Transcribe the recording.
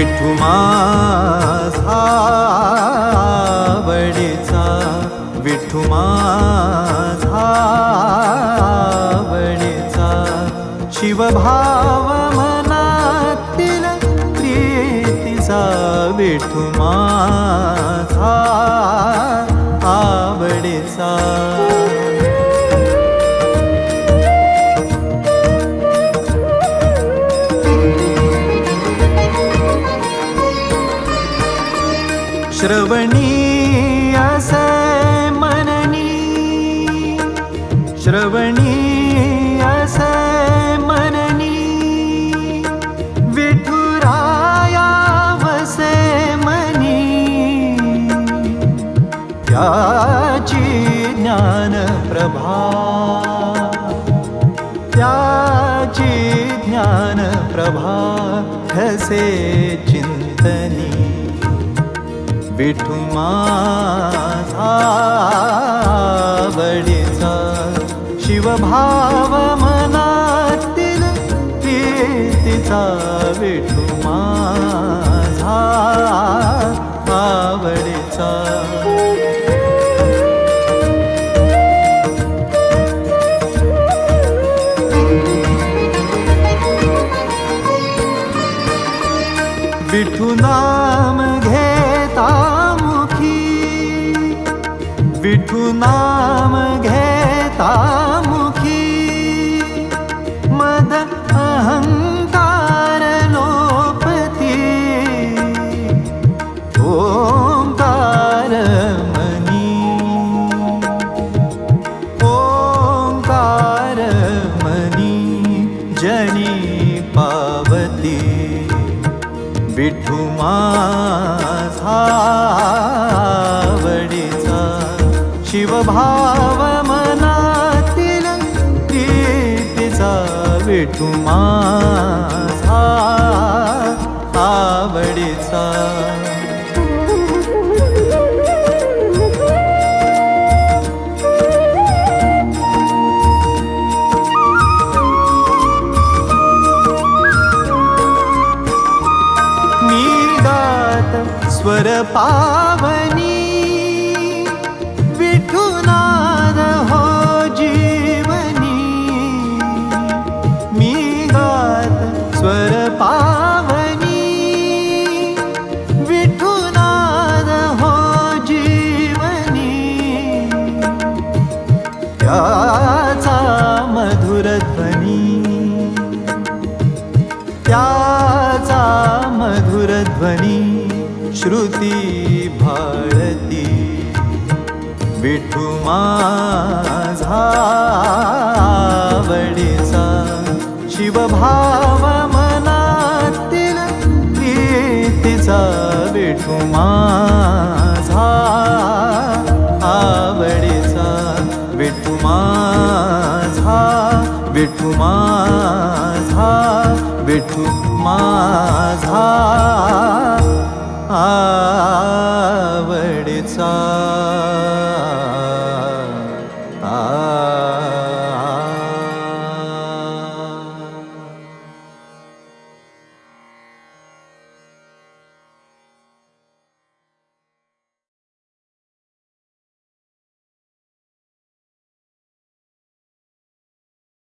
विठू माझा आवडीचा विठू माझा आवडीचा शिवभाव मनातील प्रीतीचा विठू माझा आवडीचा श्रवणी असे मननी। श्रवणी असे मननी। विठुराया वसे मनी। त्याची ज्ञान प्रभा। त्याची ज्ञान प्रभा। हसे चिंतनी विठू माझा आवडीचा शिवभाव मनातील प्रीतीचा विठू माझा. विठू नाम घेता मुखी मद अहंकार लोपती। ओंकार मनी। ओंकार मनी जनी आवडीचा शिवभाव मनातील प्रीतीचा विठू माझा आवडीचा. मी गात स्वर पावन त्याचा मधुर ध्वनी. त्याचा मधुर ध्वनी श्रुती भाळती विठू माझा आवडीचा शिवभाव मनातील प्रीतीचा विठू मा विठू माझा विठू माझा आवडचा.